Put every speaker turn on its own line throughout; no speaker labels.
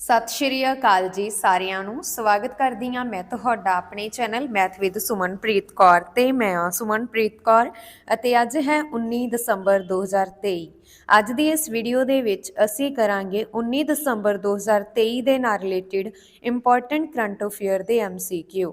ਸਤਿ ਸ਼੍ਰੀ ਅਕਾਲ ਜੀ ਸਾਰਿਆਂ ਨੂੰ। ਸਵਾਗਤ ਕਰਦੀ ਹਾਂ ਮੈਂ ਤੁਹਾਡਾ ਆਪਣੇ channel math with Sumanpreet Kaur ਤੇ ਮੈਂ ਹਾਂ ਸੁਮਨਪ੍ਰੀਤ ਕੌਰ ਅਤੇ ਅੱਜ ਹੈ 19 ਦਸੰਬਰ 2023 ਅੱਜ ਦੀ ਇਸ ਵੀਡੀਓ ਦੇ ਵਿੱਚ ਅਸੀਂ ਕਰਾਂਗੇ 19 ਦਸੰਬਰ 2023 ਦੇ ਨਾਲ ਰਿਲੇਟਡ ਇੰਪੋਰਟੈਂਟ ਕਰੰਟ ਅਫੇਅਰ ਦੇ ਐਮਸੀਕਿਊ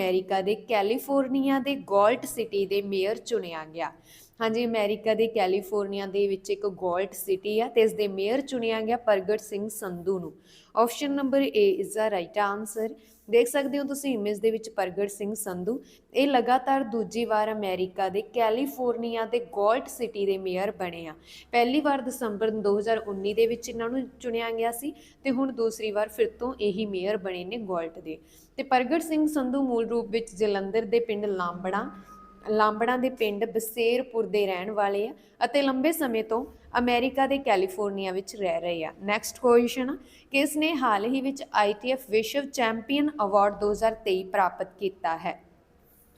ਅਮਰੀਕਾ ਦੇ ਕੈਲੀਫੋਰਨੀਆ ਦੇ ਗੋਲਟ ਸਿਟੀ ਦੇ ਮੇਅਰ ਚੁਣਿਆ ਗਿਆ। ਹਾਂਜੀ, ਅਮਰੀਕਾ ਦੇ ਕੈਲੀਫੋਰਨੀਆ ਦੇ ਵਿੱਚ ਇੱਕ ਗੋਲਟ ਸਿਟੀ ਆ ਤੇ ਇਸ ਦੇ ਮੇਅਰ ਚੁਣਿਆ ਗਿਆ ਪ੍ਰਗਟ ਸਿੰਘ ਸੰਧੂ ਨੂੰ। Option number A is the right answer ਦੇਖ ਸਕਦੇ ਹੋ ਤੁਸੀਂ ਇਮੇਜ ਦੇ ਵਿੱਚ ਪ੍ਰਗਟ ਸਿੰਘ ਸੰਧੂ। ਇਹ ਲਗਾਤਾਰ ਦੂਜੀ ਵਾਰ ਅਮਰੀਕਾ ਦੇ ਕੈਲੀਫੋਰਨੀਆ ਦੇ ਗੋਲਟ ਸਿਟੀ ਦੇ ਮੇਅਰ ਬਣੇ ਆ। ਪਹਿਲੀ ਵਾਰ ਦਸੰਬਰ 2019 ਦੇ ਵਿੱਚ ਇਹਨਾਂ ਨੂੰ ਚੁਣਿਆ ਗਿਆ ਸੀ ਤੇ ਹੁਣ ਦੂਸਰੀ ਵਾਰ ਫਿਰ ਤੋਂ ਇਹੀ ਮੇਅਰ ਬਣੇ ਨੇ ਗੋਲਡ ਦੇ। ਤੇ ਪ੍ਰਗਟ ਸਿੰਘ ਸੰਧੂ ਮੂਲ ਰੂਪ ਵਿੱਚ ਜਲੰਧਰ ਦੇ ਪਿੰਡ ਲਾਂਬੜਾ ਲਾਂਬੜਾ ਦੇ ਪਿੰਡ ਬਸੇਰਪੁਰ ਦੇ ਰਹਿਣ ਵਾਲੇ ਆ ਅਤੇ ਲੰਬੇ ਸਮੇਂ ਤੋਂ ਅਮਰੀਕਾ ਦੇ ਕੈਲੀਫੋਰਨੀਆ ਵਿੱਚ ਰਹਿ ਰਹੇ ਆ। ਨੈਕਸਟ ਕੁਐਸਚਨ ਕਿਸ ਨੇ ਹਾਲ ਹੀ ਵਿੱਚ ITF ਵਿਸ਼ਵ ਚੈਂਪੀਅਨ ਅਵਾਰਡ 2023 ਪ੍ਰਾਪਤ ਕੀਤਾ ਹੈ?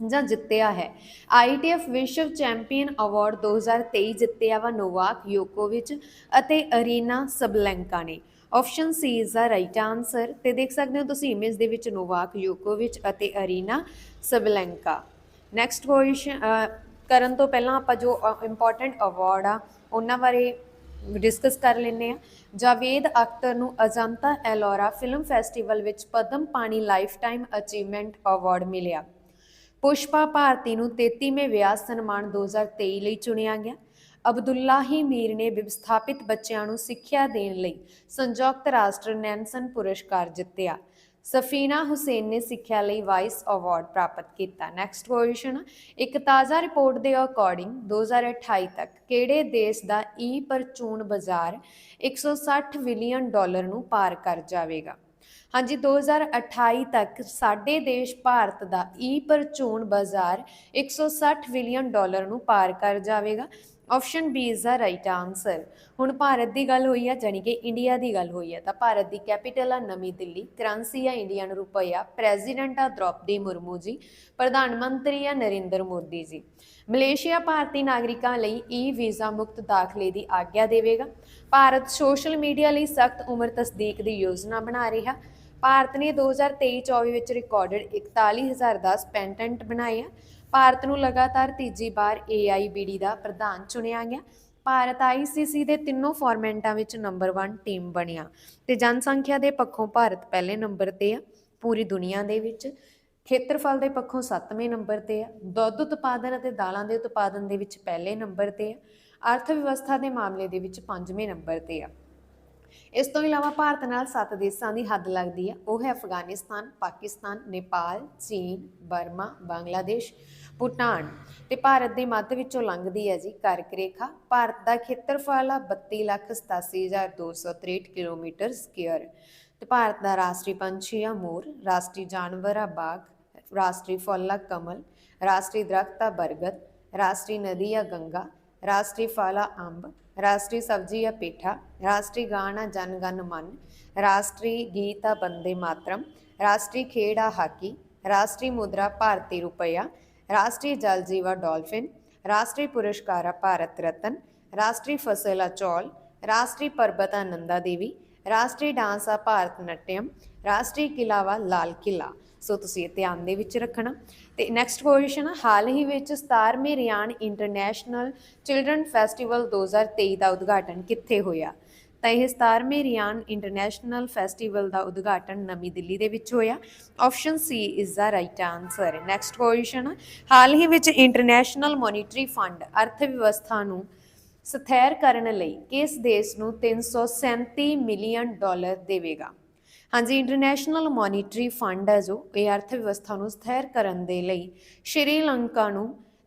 ਜਾਂ ਜਿੱਤਿਆ ਹੈ? ITF ਵਿਸ਼ਵ ਚੈਂਪੀਅਨ ਅਵਾਰਡ 2023 ਜਿੱਤਿਆ ਵਾ ਨੋਵਾਕ ਯੋਕੋਵਿਚ ਅਤੇ ਅਰੀਨਾ ਸਬਲੈਂਕਾ ਨੇ। Option C is the right answer ਤੇ ਦੇਖ ਸਕਦੇ ਹੋ ਤੁਸੀਂ ਇਮੇਜ ਦੇ ਵਿੱਚ ਨੋਵਾਕ ਯੋਕੋਵਿਚ ਅਤੇ ਅਰੀਨਾ ਸਬਲੈਂਕਾ। ਨੈਕਸਟ ਕੁਐਸਚਨ ਕਰਨ ਤੋਂ ਪਹਿਲਾਂ ਆਪਾਂ ਜੋ ਇੰਪੋਰਟੈਂਟ ਅਵਾਰਡ ਆ, ਉਹਨਾਂ ਬਾਰੇ ਡਿਸਕਸ ਕਰ ਲੈਂਦੇ ਆ ਜਾਵੇਦ ਅਖਤਰ ਨੂੰ ਅਜੰਤਾ ਐਲੋਰਾ ਫਿਲਮ ਫੈਸਟੀਵਲ ਵਿੱਚ ਪਦਮ ਪਾਣੀ ਲਾਈਫ ਟਾਈਮ ਅਚੀਵਮੈਂਟ ਅਵਾਰਡ ਮਿਲਿਆ। ਪੁਸ਼ਪਾ ਭਾਰਤੀ ਨੂੰ 33ਵੇਂ ਵਿਆਹ ਸਨਮਾਨ 2023 ਲਈ ਚੁਣਿਆ ਗਿਆ। ਅਬਦੁੱਲਾਹੀ ਮੀਰ ਨੇ ਵਿਵਸਥਾਪਿਤ ਬੱਚਿਆਂ ਨੂੰ ਸਿੱਖਿਆ ਦੇਣ ਲਈ ਸੰਯੁਕਤ ਰਾਸ਼ਟਰ ਨੈਨਸਨ ਪੁਰਸਕਾਰ ਜਿੱਤਿਆ। ਸਫੀਨਾ ਹੁਸੈਨ ਨੇ ਸਿੱਖਿਆ ਲਈ ਵਾਈਸ ਅਵਾਰਡ ਪ੍ਰਾਪਤ ਕੀਤਾ। ਨੈਕਸਟ ਕੁਐਸਚਨ ਇੱਕ ਤਾਜ਼ਾ ਰਿਪੋਰਟ ਦੇ ਅਕੋਰਡਿੰਗ 2028 ਤੱਕ ਕਿਹੜੇ ਦੇਸ਼ ਦਾ ਈ ਪਰਚੂਨ ਬਾਜ਼ਾਰ 160 ਬਿਲੀਅਨ ਡਾਲਰ ਨੂੰ ਪਾਰ ਕਰ ਜਾਵੇਗਾ? ਹਾਂਜੀ 2028 ਤੱਕ ਸਾਡੇ ਦੇਸ਼ ਭਾਰਤ ਦਾ ਈ ਪਰਚੂਨ ਬਾਜ਼ਾਰ 160 ਬਿਲੀਅਨ ਡਾਲਰ ਨੂੰ ਪਾਰ ਕਰ ਜਾਵੇਗਾ। Option B is the right answer ਹੁਣ ਭਾਰਤ ਦੀ ਗੱਲ ਹੋਈ ਆ ਜਾਨੀ ਕਿ ਇੰਡੀਆ ਦੀ ਗੱਲ ਹੋਈ ਆ, ਤਾਂ ਭਾਰਤ ਦੀ ਕੈਪੀਟਲ ਆ ਨਵੀਂ ਦਿੱਲੀ ਕਰੰਸੀ ਆ ਇੰਡੀਅਨ ਰੁਪਈਆ ਪ੍ਰੈਜ਼ੀਡੈਂਟ ਆ ਦ੍ਰੋਪਦੀ ਮੁਰਮੂ ਜੀ, ਪ੍ਰਧਾਨ ਮੰਤਰੀ ਆ ਨਰਿੰਦਰ ਮੋਦੀ ਜੀ। ਮਲੇਸ਼ੀਆ ਭਾਰਤੀ ਨਾਗਰਿਕਾਂ ਲਈ ਈ ਵੀਜ਼ਾ ਮੁਕਤ ਦਾਖਲੇ ਦੀ ਆਗਿਆ ਦੇਵੇਗਾ। ਭਾਰਤ ਸੋਸ਼ਲ ਮੀਡੀਆ ਲਈ ਸਖਤ ਉਮਰ ਤਸਦੀਕ ਦੀ ਯੋਜਨਾ ਬਣਾ ਰਿਹਾ। ਭਾਰਤ ਨੇ 2023-24 ਵਿੱਚ ਰਿਕਾਰਡਡ 41010 ਪੈਟੈਂਟ ਬਣਾਏ ਆ। ਭਾਰਤ ਨੂੰ ਲਗਾਤਾਰ ਤੀਜੀ ਵਾਰ AIBD ਦਾ ਪ੍ਰਧਾਨ ਚੁਣਿਆ ਗਿਆ। ਭਾਰਤ ICC ਦੇ ਤਿੰਨੋਂ ਫਾਰਮੈਟਾਂ ਵਿੱਚ ਨੰਬਰ 1 ਟੀਮ ਬਣਿਆ ਤੇ ਜਨਸੰਖਿਆ ਦੇ ਪੱਖੋਂ ਭਾਰਤ ਪਹਿਲੇ ਨੰਬਰ ਤੇ ਆ, ਪੂਰੀ ਦੁਨੀਆ ਦੇ ਵਿੱਚ। ਖੇਤਰਫਲ ਦੇ ਪੱਖੋਂ 7ਵੇਂ ਨੰਬਰ ਤੇ ਆ, ਦੁੱਧ ਉਤਪਾਦਨ ਅਤੇ ਦਾਲਾਂ ਦੇ ਉਤਪਾਦਨ ਦੇ ਵਿੱਚ ਪਹਿਲੇ ਨੰਬਰ ਤੇ ਆ, ਅਰਥ ਵਿਵਸਥਾ ਦੇ ਮਾਮਲੇ ਦੇ ਵਿੱਚ 5ਵੇਂ ਨੰਬਰ ਤੇ ਆ। ਇਸ ਤੋਂ ਇਲਾਵਾ ਭਾਰਤ ਨਾਲ ਸੱਤ ਦੇਸ਼ਾਂ ਦੀ ਹੱਦ ਲੱਗਦੀ ਹੈ। ਉਹ ਹੈ ਅਫਗਾਨਿਸਤਾਨ ਪਾਕਿਸਤਾਨ ਨੇਪਾਲ ਚੀਨ ਬਰਮਾ ਬੰਗਲਾਦੇਸ਼ ਭੂਟਾਨ। ਤੇ ਭਾਰਤ ਦੇ ਮੱਧ ਵਿੱਚੋਂ ਲੰਘਦੀ ਹੈ ਜੀ ਕਰਕ ਰੇਖਾ ਭਾਰਤ ਦਾ ਖੇਤਰਫਲ ਆ 32,87,263 ਕਿਲੋਮੀਟਰ ਸਕੁਅਰ। ਤੇ ਭਾਰਤ ਦਾ ਰਾਸ਼ਟਰੀ ਪੰਛੀ ਆ ਮੋਰ ਰਾਸ਼ਟਰੀ ਜਾਨਵਰ ਆ ਬਾਗ ਰਾਸ਼ਟਰੀ ਫੁੱਲ ਆ ਕਮਲ ਰਾਸ਼ਟਰੀ ਦਰਖਤ ਆ ਬਰਗਦ ਰਾਸ਼ਟਰੀ ਨਦੀ ਆ ਗੰਗਾ ਰਾਸ਼ਟਰੀ ਫਲ ਆ ਅੰਬ ਰਾਸ਼ਟਰੀ ਸਬਜ਼ੀ ਆ ਪੇਠਾ, ਰਾਸ਼ਟਰੀ ਗਾਣ ਆ ਜਨ ਗਨ ਮਨ, ਰਾਸ਼ਟਰੀ ਗੀਤ ਆ ਬੰਦੇ ਮਾਤਰਮ, ਰਾਸ਼ਟਰੀ ਖੇਡ ਆ ਹਾਕੀ, ਰਾਸ਼ਟਰੀ ਮੁਦਰਾ ਭਾਰਤੀ ਰੁਪਇਆ ਰਾਸ਼ਟਰੀ ਜਲ ਜੀਵਾ ਡਾਲਫਿਨ, ਰਾਸ਼ਟਰੀ ਪੁਰਸਕਾਰ ਆ ਭਾਰਤ ਰਤਨ, ਰਾਸ਼ਟਰੀ ਫਸਲ ਆ ਚੌਲ, ਰਾਸ਼ਟਰੀ ਪਰਬਤ ਆ ਨੰਦਾ ਦੇਵੀ, ਰਾਸ਼ਟਰੀ ਡਾਂਸ ਆ ਭਾਰਤ ਨਟਿਅਮ, ਰਾਸ਼ਟਰੀ ਕਿਲਾ ਵਾ ਲਾਲ ਕਿਲਾ। ਸੋ ਤੁਸੀਂ ਇਹ ਧਿਆਨ ਦੇ ਵਿੱਚ ਰੱਖਣਾ। ਤੇ ਨੈਕਸਟ ਕੁਐਸਚਨ ਹਾਲ ਹੀ ਵਿੱਚ 17ਵੇਂ ਰਿਆਨ ਇੰਟਰਨੈਸ਼ਨਲ ਚਿਲਡਰਨ ਫੈਸਟੀਵਲ 2023 ਦਾ ਉਦਘਾਟਨ ਕਿੱਥੇ ਹੋਇਆ? ਤਾਂ ਇਹ 17ਵੇਂ ਰਿਆਨ ਇੰਟਰਨੈਸ਼ਨਲ ਫੈਸਟੀਵਲ ਦਾ ਉਦਘਾਟਨ ਨਵੀਂ ਦਿੱਲੀ ਦੇ ਵਿੱਚ ਹੋਇਆ। Option C is the right answer next question ਹਾਲ ਹੀ ਵਿੱਚ ਇੰਟਰਨੈਸ਼ਨਲ ਮੋਨਿਟਰੀ ਫੰਡ ਅਰਥ ਵਿਵਸਥਾ ਨੂੰ ਸਥਿਰ ਕਰਨ ਲਈ ਕਿਸ ਦੇਸ਼ ਨੂੰ 337 ਮਿਲੀਅਨ ਡਾਲਰ ਦੇਵੇਗਾ? ਹਾਂਜੀ ਇੰਟਰਨੈਸ਼ਨਲ ਮੋਨੀਟਰੀ ਫੰਡ ਹੈ ਜੋ, ਇਹ ਅਰਥ ਵਿਵਸਥਾ ਨੂੰ ਸਥਿਰ ਕਰਨ ਦੇ ਲਈ ਸ਼੍ਰੀਲੰਕਾ ਨੂੰ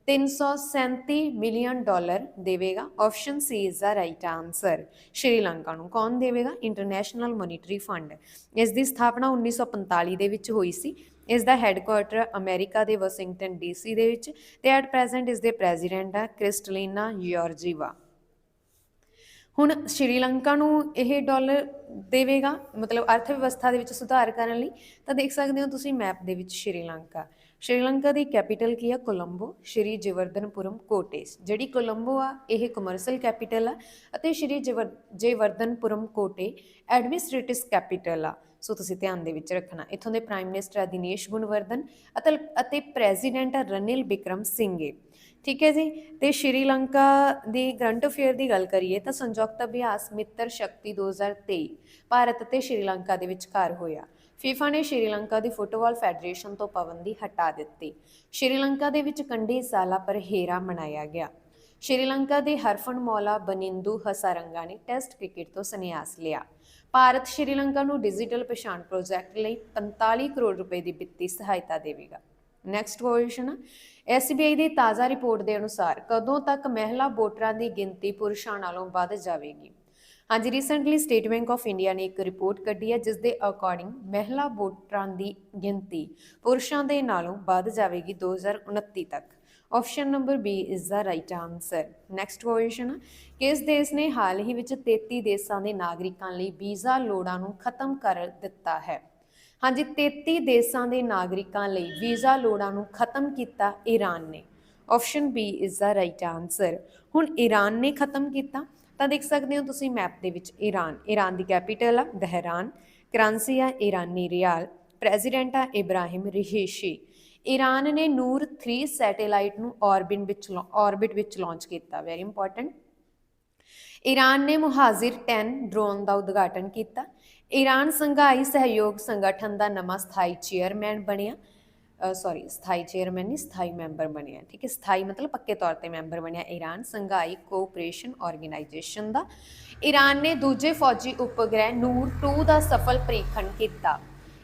337 ਮਿਲੀਅਨ ਡਾਲਰ ਦੇਵੇਗਾ। Option C is the right answer Sri Lanka ਨੂੰ ਕੌਣ ਦੇਵੇਗਾ? ਇੰਟਰਨੈਸ਼ਨਲ ਮੋਨੀਟਰੀ ਫੰਡ ਇਸ ਦੀ ਸਥਾਪਨਾ 1945 ਦੇ ਵਿੱਚ ਹੋਈ ਸੀ। ਇਸ ਦਾ ਹੈੱਡਕੁਆਰਟਰ ਅਮਰੀਕਾ ਦੇ ਵਾਸ਼ਿੰਗਟਨ ਡੀਸੀ ਦੇ ਵਿੱਚ ਤੇ ਐਟ ਪ੍ਰੈਜ਼ੈਂਟ ਇਸ ਦੇ ਪ੍ਰੈਜ਼ੀਡੈਂਟ ਆ ਕ੍ਰਿਸਟਲੀਨਾ ਯੋਰਜੀਵਾ। ਹੁਣ ਸ਼੍ਰੀਲੰਕਾ ਨੂੰ ਇਹ ਡਾਲਰ ਦੇਵੇਗਾ, ਮਤਲਬ ਅਰਥ ਵਿਵਸਥਾ ਦੇ ਵਿੱਚ ਸੁਧਾਰ ਕਰਨ ਲਈ, ਤਾਂ ਦੇਖ ਸਕਦੇ ਹੋ ਤੁਸੀਂ ਮੈਪ ਦੇ ਵਿੱਚ ਸ਼੍ਰੀਲੰਕਾ। ਸ਼੍ਰੀਲੰਕਾ ਦੀ ਕੈਪੀਟਲ ਕੀ ਆ? ਕੋਲੰਬੋ, ਸ਼੍ਰੀ ਜਵਰਧਨਪੁਰਮ ਕੋਟੇਸ। ਜਿਹੜੀ ਕੋਲੰਬੋ ਆ, ਇਹ ਕਮਰਸ਼ੀਅਲ ਕੈਪੀਟਲ ਆ, ਅਤੇ ਸ਼੍ਰੀ ਜਵਰ- ਜੈਵਰਧਨਪੁਰਮ ਕੋਟੇ ਐਡਮਿਨਿਸਟ੍ਰੇਟਿਵ ਕੈਪੀਟਲ ਆ। ਸੋ ਤੁਸੀਂ ਧਿਆਨ ਦੇ ਵਿੱਚ ਰੱਖਣਾ। ਇੱਥੋਂ ਦੇ ਪ੍ਰਾਈਮ ਮਿਨਿਸਟਰ ਆ ਗੁਣਵਰਧਨ ਅਤੇ ਅਤੇ ਪ੍ਰੈਜ਼ੀਡੈਂਟ ਰਨਿਲ ਬਿਕਰਮ ਸਿੰਘੇ। ਠੀਕ ਹੈ ਜੀ? ਤੇ ਸ਼੍ਰੀਲੰਕਾ ਦੀ ਕਰੰਟ ਅਫੇਅਰ ਦੀ ਗੱਲ ਕਰੀਏ ਤਾਂ ਸੰਯੁਕਤ ਅਭਿਆਸ ਮਿੱਤਰ ਸ਼ਕਤੀ 2023 ਭਾਰਤ ਅਤੇ ਸ਼੍ਰੀਲੰਕਾ ਦੇ ਵਿਚਕਾਰ ਹੋਇਆ। ਫੀਫਾ ਨੇ ਸ਼੍ਰੀਲੰਕਾ ਦੀ ਫੁੱਟਬਾਲ ਫੈਡਰੇਸ਼ਨ ਤੋਂ ਪਾਬੰਦੀ ਹਟਾ ਦਿੱਤੀ। ਸ਼੍ਰੀਲੰਕਾ ਦੇ ਵਿੱਚ ਕੰਢੀ ਸਾਲਾ ਪਰਹੇਰਾ ਮਨਾਇਆ ਗਿਆ। ਸ਼੍ਰੀਲੰਕਾ ਦੇ ਹਰਫਨ ਮੌਲਾ ਬਨਿੰਦੂ ਹਸਾਰੰਗਾ ਨੇ ਟੈਸਟ ਕ੍ਰਿਕਟ ਤੋਂ ਸੰਨਿਆਸ ਲਿਆ। ਭਾਰਤ ਸ਼੍ਰੀਲੰਕਾ ਨੂੰ ਡਿਜੀਟਲ ਪਛਾਣ ਪ੍ਰੋਜੈਕਟ ਲਈ 45 ਕਰੋੜ ਰੁਪਏ ਦੀ ਵਿੱਤੀ ਸਹਾਇਤਾ ਦੇਵੇਗਾ। ਨੈਕਸਟ ਕੁਐਸਚਨ ਐਸਬੀਆਈ ਦੀ ਤਾਜ਼ਾ ਰਿਪੋਰਟ ਦੇ ਅਨੁਸਾਰ ਕਦੋਂ ਤੱਕ ਮਹਿਲਾ ਵੋਟਰਾਂ ਦੀ ਗਿਣਤੀ ਪੁਰਸ਼ਾਂ ਨਾਲੋਂ ਵੱਧ ਜਾਵੇਗੀ? ਹਾਂਜੀ recently state bank of India ਨੇ ਇੱਕ ਰਿਪੋਰਟ ਕੱਢੀ ਹੈ ਜਿਸ ਦੇ ਅਕੋਰਡਿੰਗ ਮਹਿਲਾ ਵੋਟਰਾਂ ਦੀ ਗਿਣਤੀ ਪੁਰਸ਼ਾਂ ਦੇ ਨਾਲੋਂ ਵੱਧ ਜਾਵੇਗੀ 2029 ਤੱਕ। Option number B is the right answer next question ਕਿਸ ਦੇਸ਼ ਨੇ ਹਾਲ ਹੀ ਵਿੱਚ 33 ਦੇਸ਼ਾਂ ਦੇ ਨਾਗਰਿਕਾਂ ਲਈ ਵੀਜ਼ਾ ਲੋੜਾਂ ਨੂੰ ਖਤਮ ਕਰ ਦਿੱਤਾ ਹੈ? ਹਾਂਜੀ 33 ਦੇਸ਼ਾਂ ਦੇ ਨਾਗਰਿਕਾਂ ਲਈ ਵੀਜ਼ਾ ਲੋੜਾਂ ਨੂੰ ਖਤਮ ਕੀਤਾ ਈਰਾਨ ਨੇ। Option B is the right answer ਹੁਣ ਈਰਾਨ ਨੇ ਖਤਮ ਕੀਤਾ। ਤਾਂ ਦੇਖ ਸਕਦੇ ਹੋ ਤੁਸੀਂ ਮੈਪ ਦੇ ਵਿੱਚ ਈਰਾਨ। ਈਰਾਨ ਦੀ ਕੈਪੀਟਲ ਆ, ਦਹਿਰਾਨ। ਕਰੰਸੀ ਆ, ਈਰਾਨੀ ਰਿਆਲ ਪ੍ਰੈਜ਼ੀਡੈਂਟ ਆ ਇਬਰਾਹਿਮ ਰਿਹੇਸ਼ੀ। ਈਰਾਨ ਨੇ ਨੂਰ 3 ਸੈਟੇਲਾਈਟ ਨੂੰ ਆਰਬਿਟ ਵਿੱਚ ਆਰਬਿਟ ਵਿੱਚ ਲਾਂਚ ਕੀਤਾ। ਵੈਰੀ ਇੰਪੋਰਟੈਂਟ ਈਰਾਨ ਨੇ ਮੁਹਾਜ਼ਿਰ 10 ਡਰੋਨ ਦਾ ਉਦਘਾਟਨ ਕੀਤਾ। ਈਰਾਨ ਸੰਘਾਈ ਸਹਿਯੋਗ ਸੰਗਠਨ ਦਾ ਨਵਾਂ ਸਥਾਈ ਚੇਅਰਮੈਨ ਬਣਿਆ। ਸੌਰੀ ਸਥਾਈ ਚੇਅਰਮੈਨ ਨਹੀਂ, ਸਥਾਈ ਮੈਂਬਰ ਬਣਿਆ। ਠੀਕ ਹੈ, ਸਥਾਈ ਮਤਲਬ ਪੱਕੇ ਤੌਰ ਤੇ ਮੈਂਬਰ ਬਣਿਆ ਈਰਾਨ ਸੰਘਾਈ ਕੋਆਪਰੇਸ਼ਨ ਆਰਗੇਨਾਈਜੇਸ਼ਨ ਦਾ। ਈਰਾਨ ਨੇ ਦੂਜੇ ਫੌਜੀ ਉਪਗ੍ਰਹਿ ਨੂਰ 2 ਦਾ ਸਫਲ ਪ੍ਰੀਖਣ ਕੀਤਾ।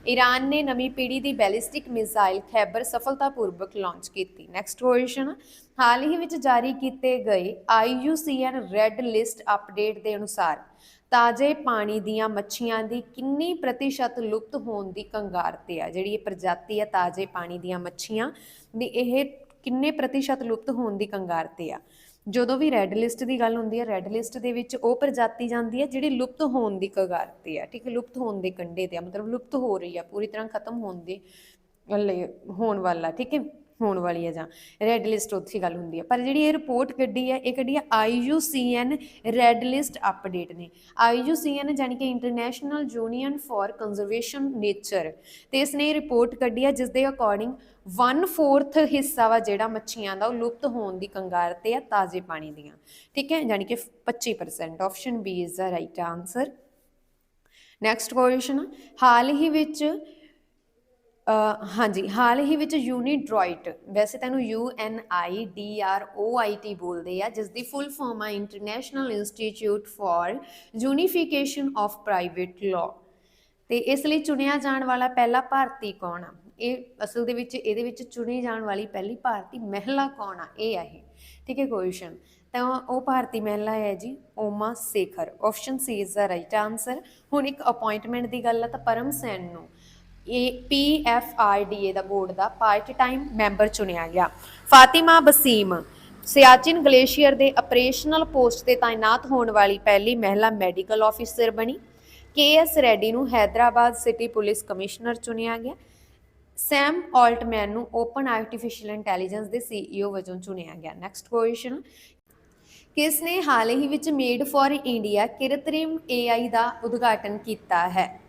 ਈਰਾਨ ਨੇ ਨਵੀਂ ਪੀੜ੍ਹੀ ਦੀ ਬੈਲਿਸਟਿਕ ਮਿਜ਼ਾਈਲ ਖੈਬਰ ਸਫਲਤਾਪੂਰਵਕ ਲਾਂਚ ਕੀਤੀ। ਨੈਕਸਟ ਕੁਐਸਚਨ ਹਾਲ ਹੀ ਵਿੱਚ ਜਾਰੀ ਕੀਤੇ ਗਏ IUCN ਰੈੱਡ ਲਿਸਟ ਅਪਡੇਟ ਦੇ ਅਨੁਸਾਰ ਤਾਜ਼ੇ ਪਾਣੀ ਦੀਆਂ ਮੱਛੀਆਂ ਦੀ ਕਿੰਨੀ ਪ੍ਰਤੀਸ਼ਤ ਲੁਪਤ ਹੋਣ ਦੀ ਕੰਗਾਰ ਤੇ ਆ। ਜਿਹੜੀ ਇਹ ਪ੍ਰਜਾਤੀ ਆ, ਤਾਜ਼ੇ ਪਾਣੀ ਦੀਆਂ ਮੱਛੀਆਂ ਦੀ ਇਹ ਕਿੰਨੇ ਪ੍ਰਤੀਸ਼ਤ ਲੁਪਤ ਹੋਣ ਦੀ ਕੰਗਾਰ ਤੇ ਆ। ਜਦੋਂ ਵੀ ਰੈੱਡ ਲਿਸਟ ਦੀ ਗੱਲ ਹੁੰਦੀ ਹੈ ਰੈੱਡ ਲਿਸਟ ਦੇ ਵਿੱਚ ਉਹ ਪ੍ਰਜਾਤੀ ਜਾਂਦੀ ਹੈ ਜਿਹੜੀ ਲੁਪਤ ਹੋਣ ਦੀ ਕਗਾਰ ਤੇ ਆ ਠੀਕ ਹੈ, ਲੁਪਤ ਹੋਣ ਦੇ ਕੰਢੇ ਤੇ ਆ ਮਤਲਬ ਲੁਪਤ ਹੋ ਰਹੀ ਆ ਪੂਰੀ ਤਰ੍ਹਾਂ ਖਤਮ ਹੋਣ ਦੇ ਲਈ ਹੋਣ ਵਾਲਾ ਠੀਕ ਹੈ। ਹੋਣ ਵਾਲੀ ਹੈ ਜਾਂ ਰੈੱਡ ਲਿਸਟ ਉੱਥੇ ਗੱਲ ਹੁੰਦੀ ਹੈ। ਪਰ ਜਿਹੜੀ ਇਹ ਰਿਪੋਰਟ ਕੱਢੀ ਹੈ, ਇਹ ਕੱਢੀ ਹੈ IUCN ਰੈੱਡ ਲਿਸਟ ਅਪਡੇਟ ਨੇ। IUCN ਜਾਨੀ ਕਿ international union for conservation nature ਤੇ ਇਸ ਨੇ ਇਹ ਰਿਪੋਰਟ ਕੱਢੀ ਹੈ ਜਿਸ ਦੇ ਅਕੋਰਡਿੰਗ 1/4 ਹਿੱਸਾ ਵਾ ਜਿਹੜਾ ਮੱਛੀਆਂ ਦਾ, ਉਹ ਲੁਪਤ ਹੋਣ ਦੀ ਕੰਗਾਰ ਤੇ ਆ ਤਾਜ਼ੇ ਪਾਣੀ ਦੀਆਂ। ਠੀਕ ਹੈ? ਜਾਨੀ ਕਿ 25% option B is the right answer next question ਹਾਲ ਹੀ ਵਿੱਚ ਹਾਂਜੀ, ਹਾਲ ਹੀ ਵਿੱਚ ਯੂਨੀਡਰੋਇਟ, ਵੈਸੇ ਤੈਨੂੰ U N I D R O I T ਬੋਲਦੇ ਆ ਜਿਸ ਦੀ ਫੁੱਲ ਫਾਰਮ ਆ international institute for unification of private law ਤੇ ਇਸ ਲਈ ਚੁਣਿਆ ਜਾਣ ਵਾਲਾ ਪਹਿਲਾ ਭਾਰਤੀ ਕੌਣ ਆ? ਇਹ ਅਸਲ ਦੇ ਵਿੱਚ, ਇਹਦੇ ਵਿੱਚ ਚੁਣੀ ਜਾਣ ਵਾਲੀ ਪਹਿਲੀ ਭਾਰਤੀ ਮਹਿਲਾ ਕੌਣ ਆ? ਇਹ ਆ ਇਹ। ਠੀਕ ਹੈ ਕੁਐਸਚਨ ਤਾਂ ਉਹ ਭਾਰਤੀ ਮਹਿਲਾ ਹੈ ਜੀ, Uma Sekhar. Option C is the right answer ਹੁਣ ਇੱਕ ਅਪਾਇੰਟਮੈਂਟ ਦੀ ਗੱਲ ਆ ਤਾਂ ਪਰਮ ਸੈਨ ਨੂੰ। ਇਹ ਪੀਐਫਆਰਡੀਏ ਦਾ ਬੋਰਡ ਦਾ ਪਾਰਟ ਟਾਈਮ ਮੈਂਬਰ ਚੁਣਿਆ ਗਿਆ। ਫਾਤਿਮਾ ਬਸੀਮ, ਸਿਆਚਿਨ ਗਲੇਸ਼ੀਅਰ ਦੇ ਆਪਰੇਸ਼ਨਲ ਪੋਸਟ ਤੇ ਤਾਇਨਾਤ ਹੋਣ ਵਾਲੀ ਪਹਿਲੀ ਮਹਿਲਾ ਮੈਡੀਕਲ ਆਫੀਸਰ ਬਣੀ। ਕੇਐਸ ਰੈਡੀ ਨੂੰ ਹੈਦਰਾਬਾਦ ਸਿਟੀ ਪੁਲਿਸ ਕਮਿਸ਼ਨਰ ਚੁਣਿਆ ਗਿਆ। ਸੈਮ ਆਲਟਮੈਨ ਨੂੰ ਓਪਨ ਆਰਟੀਫੀਸ਼ੀਅਲ ਇੰਟੈਲੀਜੈਂਸ ਦੇ ਸੀਈਓ ਵਜੋਂ ਚੁਣਿਆ ਗਿਆ। Next question. ਕਿਸ ਨੇ ਹਾਲ ਹੀ ਵਿੱਚ made for India Krutrim AI ਦਾ ਉਦਘਾਟਨ ਕੀਤਾ ਹੈ?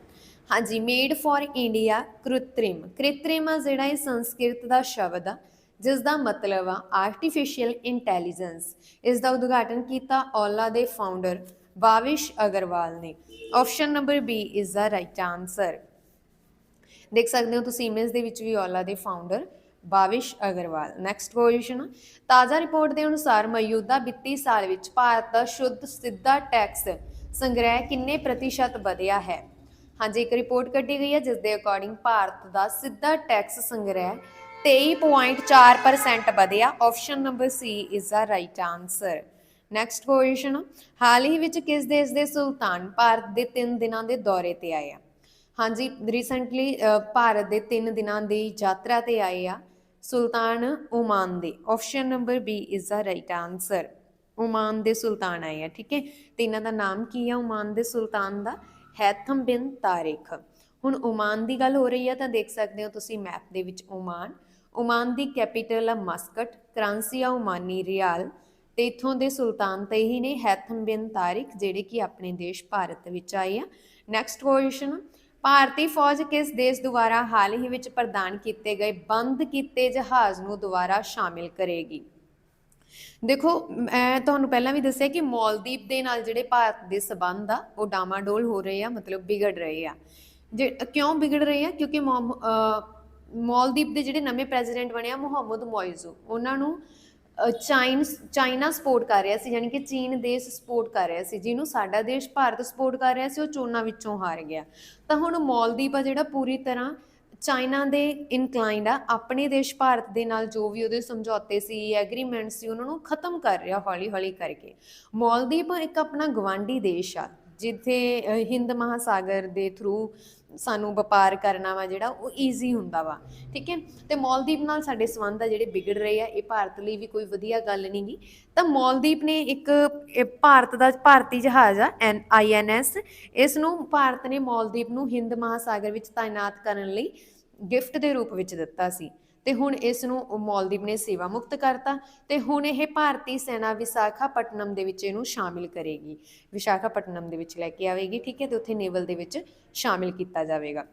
ਹਾਂਜੀ made for India Krutrim. Krutrim ਆ ਜਿਹੜਾ ਇਹ ਸੰਸਕ੍ਰਿਤ ਦਾ ਸ਼ਬਦ ਆ ਜਿਸ ਦਾ ਮਤਲਬ ਆ ਆਰਟੀਫੀਸ਼ੀਅਲ ਇੰਟੈਲੀਜੈਂਸ ਇਸ ਦਾ ਉਦਘਾਟਨ ਕੀਤਾ ਔਲਾ ਦੇ ਫਾਊਂਡਰ ਬਾਵਿਸ਼ ਅਗਰਵਾਲ ਨੇ। Option number B is the right answer ਦੇਖ ਸਕਦੇ ਹੋ ਤੁਸੀਂ ਇਮੇਜ ਦੇ ਵਿੱਚ ਵੀ ਔਲਾ ਦੇ founder Bhavish Aggarwal. Next question ਤਾਜ਼ਾ ਰਿਪੋਰਟ ਦੇ ਅਨੁਸਾਰ ਮੌਜੂਦਾ ਵਿੱਤੀ ਸਾਲ ਵਿੱਚ ਭਾਰਤ ਦਾ ਸ਼ੁੱਧ ਸਿੱਧਾ ਟੈਕਸ ਸੰਗ੍ਰਹਿ ਕਿੰਨੇ ਪ੍ਰਤੀਸ਼ਤ ਵਧਿਆ ਹੈ? ਹਾਂਜੀ, ਇੱਕ ਰਿਪੋਰਟ ਕੱਢੀ ਗਈ ਹੈ ਜਿਸ ਦੇ ਅਕੋਰਡਿੰਗ ਭਾਰਤ ਦਾ ਸਿੱਧਾ ਟੈਕਸ ਸੰਗ੍ਰਹਿ 23.4% ਵਧਿਆ। Option number C is the right answer next question ਹਾਲ ਹੀ ਵਿੱਚ ਕਿਸ ਦੇਸ਼ ਦੇ ਸੁਲਤਾਨ ਭਾਰਤ ਦੇ 3 ਦਿਨਾਂ ਦੇ ਦੌਰੇ ਤੇ ਆਏ ਆ? ਹਾਂਜੀ ਰੀਸੈਂਟਲੀ ਭਾਰਤ ਦੇ 3 ਦਿਨਾਂ ਦੀ ਯਾਤਰਾ ਤੇ ਆਏ ਆ ਸੁਲਤਾਨ ਓਮਾਨ ਦੇ। Option number B is the right answer Oman ਦੇ ਸੁਲਤਾਨ ਆਏ ਆ, ਠੀਕ ਹੈ? ਤੇ ਇਹਨਾਂ ਦਾ ਨਾਮ ਕੀ ਆ ਓਮਾਨ ਦੇ ਸੁਲਤਾਨ ਦਾ? ਹੈਥਮ ਬਿਨ ਤਾਰਿਕ ਹੁਣ ਓਮਾਨ ਦੀ ਗੱਲ ਹੋ ਰਹੀ ਹੈ, ਤਾਂ ਦੇਖ ਸਕਦੇ ਹੋ ਤੁਸੀਂ ਮੈਪ ਦੇ ਵਿੱਚ ਓਮਾਨ ਓਮਾਨ ਦੀ ਕੈਪੀਟਲ ਆ ਮਸਕਟ, ਕਰੰਸੀ ਆ ਓਮਾਨੀ ਰਿਆਲ, ਤੇ ਇਥੋਂ ਦੇ ਸੁਲਤਾਨ ਤੇ ਹੀ ਨੇ ਹੈਥਮ ਬਿਨ ਤਾਰਿਕ ਜਿਹੜੇ ਕਿ ਆਪਣੇ ਦੇਸ਼ ਭਾਰਤ ਵਿੱਚ ਆਏ ਆ। ਨੈਕਸਟ ਕੁਐਸਚਨ ਭਾਰਤੀ ਫੌਜ ਕਿਸ ਦੇਸ਼ ਦੁਆਰਾ ਹਾਲ ਹੀ ਵਿੱਚ ਪ੍ਰਦਾਨ ਕੀਤੇ ਗਏ ਬੰਦ ਕੀਤੇ ਜਹਾਜ਼ ਨੂੰ ਦੁਆਰਾ ਸ਼ਾਮਿਲ ਕਰੇਗੀ? ਦੇਖੋ, ਮੈਂ ਤੁਹਾਨੂੰ ਪਹਿਲਾਂ ਵੀ ਦੱਸਿਆ ਕਿ ਮਾਲਦੀਵ ਦੇ ਨਾਲ ਜਿਹੜੇ ਭਾਰਤ ਦੇ ਸਬੰਧ ਆ, ਉਹ ਡਾਮਾਡੋਲ ਹੋ ਰਹੇ ਆ, ਮਤਲਬ ਵਿਗੜ ਰਹੇ ਆ। ਜੇ, ਕਿਉਂ ਵਿਗੜ ਰਹੇ ਆ? ਕਿਉਂਕਿ ਮੌਮ- ਦੇ ਜਿਹੜੇ ਨਵੇਂ ਪ੍ਰੈਜ਼ੀਡੈਂਟ ਬਣੇ ਆ, ਮੁਹੰਮਦ ਮੋਇਜ਼ੂ, ਉਹਨਾਂ ਨੂੰ ਚਾਈਨ ਚਾਈਨਾ ਸਪੋਰਟ ਕਰ ਰਿਹਾ ਸੀ, ਯਾਨੀ ਕਿ ਚੀਨ ਦੇਸ਼ ਸਪੋਰਟ ਕਰ ਰਿਹਾ ਸੀ, ਜਿਹਨੂੰ ਸਾਡਾ ਦੇਸ਼ ਭਾਰਤ ਸਪੋਰਟ ਕਰ ਰਿਹਾ ਸੀ, ਉਹ ਚੋਣਾਂ ਵਿੱਚੋਂ ਹਾਰ ਗਿਆ। ਤਾਂ ਹੁਣ ਮੌਲਦੀਪ ਆ ਜਿਹੜਾ ਪੂਰੀ ਤਰ੍ਹਾਂ ਚਾਈਨਾ ਦੇ ਇਨਕਲਾਈਨਡ ਆ, ਆਪਣੇ ਦੇਸ਼ ਭਾਰਤ ਦੇ ਨਾਲ ਜੋ ਵੀ ਉਹਦੇ ਸਮਝੌਤੇ ਸੀ ਐਗਰੀਮੈਂਟ ਸੀ, ਉਹਨਾਂ ਨੂੰ ਖਤਮ ਕਰ ਰਿਹਾ ਹੌਲੀ ਹੌਲੀ ਕਰਕੇ। ਮਾਲਦੀਵ ਇੱਕ ਆਪਣਾ ਗਵਾਂਢੀ ਦੇਸ਼ ਆ, ਜਿੱਥੇ ਹਿੰਦ ਮਹਾਸਾਗਰ ਦੇ ਥਰੂ ਸਾਨੂੰ ਵਪਾਰ ਕਰਨਾ ਵਾ ਜਿਹੜਾ, ਉਹ ਈਜ਼ੀ ਹੁੰਦਾ ਵਾ, ਠੀਕ ਹੈ? ਤੇ ਮਾਲਦੀਵ ਨਾਲ ਸਾਡੇ ਸੰਬੰਧ ਆ ਜਿਹੜੇ ਵਿਗੜ ਰਹੇ ਆ, ਇਹ ਭਾਰਤ ਲਈ ਵੀ ਕੋਈ ਵਧੀਆ ਗੱਲ ਨਹੀਂ ਗੀ। ਤਾਂ ਮਾਲਦੀਵ ਨੇ ਇੱਕ ਭਾਰਤ ਦਾ ਭਾਰਤੀ ਜਹਾਜ਼ ਆ, ਐਨ ਆਈਐਨਐਸ ਇਸ ਨੂੰ ਭਾਰਤ ਨੇ ਮਾਲਦੀਵ ਨੂੰ ਹਿੰਦ ਮਹਾਸਾਗਰ ਵਿੱਚ ਤਾਇਨਾਤ ਕਰਨ ਲਈ ਗਿਫਟ ਦੇ ਰੂਪ ਵਿੱਚ ਦਿੱਤਾ ਸੀ। ਤੇ ਹੁਣ ਇਸ ਨੂੰ ਉਹ ਨੇ ਸੇਵਾ ਮੁਕਤ ਕਰਤਾ ਤੇ ਹੁਣ ਇਹ ਭਾਰਤੀ ਸੈਨਾ ਵਿਸ਼ਾਖਾਪਟਨਮ ਦੇ ਵਿੱਚ ਇਹਨੂੰ ਸ਼ਾਮਿਲ ਕਰੇਗੀ। ਵਿਸ਼ਾਖਾਪਟਨਮ ਦੇ ਵਿੱਚ ਲੈ ਕੇ ਆਵੇਗੀ, ਠੀਕ ਹੈ, ਤੇ ਉੱਥੇ ਨੇਵਲ ਦੇ ਵਿੱਚ ਸ਼ਾਮਿਲ ਕੀਤਾ ਜਾਵੇਗਾ।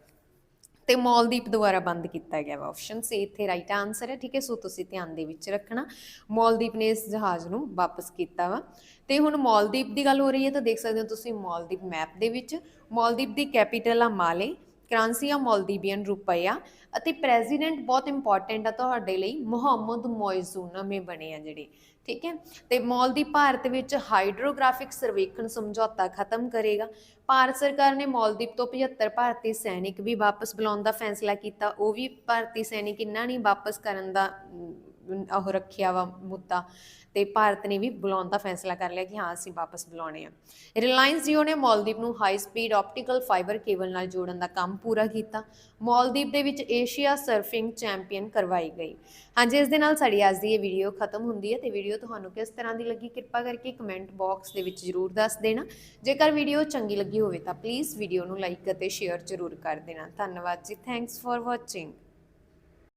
ਤੇ ਮੌਲਦੀਪ ਦੁਆਰਾ ਬੰਦ ਕੀਤਾ ਗਿਆ ਵਾ ਆਪਸ਼ਨ ਸੀ ਇੱਥੇ ਰਾਈਟ ਆਨਸਰ ਹੈ, ਠੀਕ ਹੈ, ਸੋ ਤੁਸੀਂ ਧਿਆਨ ਦੇ ਵਿੱਚ ਰੱਖਣਾ। ਮੌਲਦੀਪ ਨੇ ਇਸ ਜਹਾਜ਼ ਨੂੰ ਵਾਪਸ ਕੀਤਾ ਵਾ। ਤੇ ਹੁਣ ਮੌਲਦੀਪ ਦੀ ਗੱਲ ਹੋ ਰਹੀ ਹੈ ਤਾਂ ਦੇਖ ਸਕਦੇ ਹੋ ਤੁਸੀਂ ਮੌਲਦੀਪ ਮੈਪ ਦੇ ਵਿੱਚ। ਮੌਲਦੀਪ ਦੀ ਕੈਪੀਟਲ ਆ ਮਾਲੇ ਕਰੰਸੀ ਆ ਮਾਲਦੀਵੀਅਨ ਰੁਪਈਆ ਅਤੇ ਪ੍ਰੈਜ਼ੀਡੈਂਟ ਬਹੁਤ ਇੰਪੋਰਟੈਂਟ ਆ ਤੁਹਾਡੇ ਲਈ, ਮੁਹੰਮਦ ਮੋਇਜ਼ੂ ਬਣੇ ਆ ਜਿਹੜੇ, ਠੀਕ ਹੈ? ਤੇ ਮਾਲਦੀਵ ਭਾਰਤ ਵਿੱਚ ਹਾਈਡਰੋਗ੍ਰਾਫਿਕ ਸਰਵੇਖਣ ਸਮਝੌਤਾ ਖਤਮ ਕਰੇਗਾ। ਭਾਰਤ ਸਰਕਾਰ ਨੇ ਮਾਲਦੀਵ ਤੋਂ 75 ਭਾਰਤੀ ਸੈਨਿਕ ਵੀ ਵਾਪਸ ਬੁਲਾਉਣ ਦਾ ਫੈਸਲਾ ਕੀਤਾ। ਉਹ ਵੀ ਭਾਰਤੀ ਸੈਨਿਕ ਇੰਨਾ ਨਹੀਂ ਵਾਪਸ ਕਰਨ ਦਾ ਉਹ ਰੱਖਿਆ ਵਾ ਮੁੱਦਾ। ਤੇ ਭਾਰਤ ਨੇ ਵੀ ਬੁਲਾਉਣ ਦਾ ਫੈਸਲਾ ਕਰ ਲਿਆ ਕਿ ਹਾਂ, ਅਸੀਂ ਵਾਪਸ ਬੁਲਾਉਣੇ ਆ। ਰਿਲਾਇੰਸ ਜੀਓ ਨੇ ਮਾਲਦੀਵ ਨੂੰ high speed optical fibre cable ਨਾਲ ਜੋੜਨ ਦਾ ਕੰਮ ਪੂਰਾ ਕੀਤਾ। ਮਾਲਦੀਵ ਦੇ ਵਿੱਚ ਏਸ਼ੀਆ ਸਰਫਿੰਗ ਚੈਂਪੀਅਨ ਕਰਵਾਈ ਗਈ। ਹਾਂਜੀ, ਇਸ ਦੇ ਨਾਲ ਸਾਡੀ ਅੱਜ ਦੀ ਇਹ ਵੀਡੀਓ ਖਤਮ ਹੁੰਦੀ ਹੈ ਤੇ ਵੀਡੀਓ ਤੁਹਾਨੂੰ ਕਿਸ ਤਰ੍ਹਾਂ ਦੀ ਲੱਗੀ ਕਿਰਪਾ ਕਰਕੇ ਕਮੈਂਟ ਬਾਕਸ ਦੇ ਵਿੱਚ ਜਰੂਰ ਦੱਸ ਦੇਣਾ। ਜੇਕਰ ਵੀਡੀਓ ਚੰਗੀ ਲੱਗੀ ਹੋਵੇ ਤਾਂ ਪਲੀਜ਼ ਵੀਡੀਓ ਨੂੰ ਲਾਈਕ ਅਤੇ ਸ਼ੇਅਰ ਜਰੂਰ ਕਰ ਦੇਣਾ। ਧੰਨਵਾਦ ਜੀ ਥੈਂਕਸ ਫॉर ਵਾਚਿੰਗ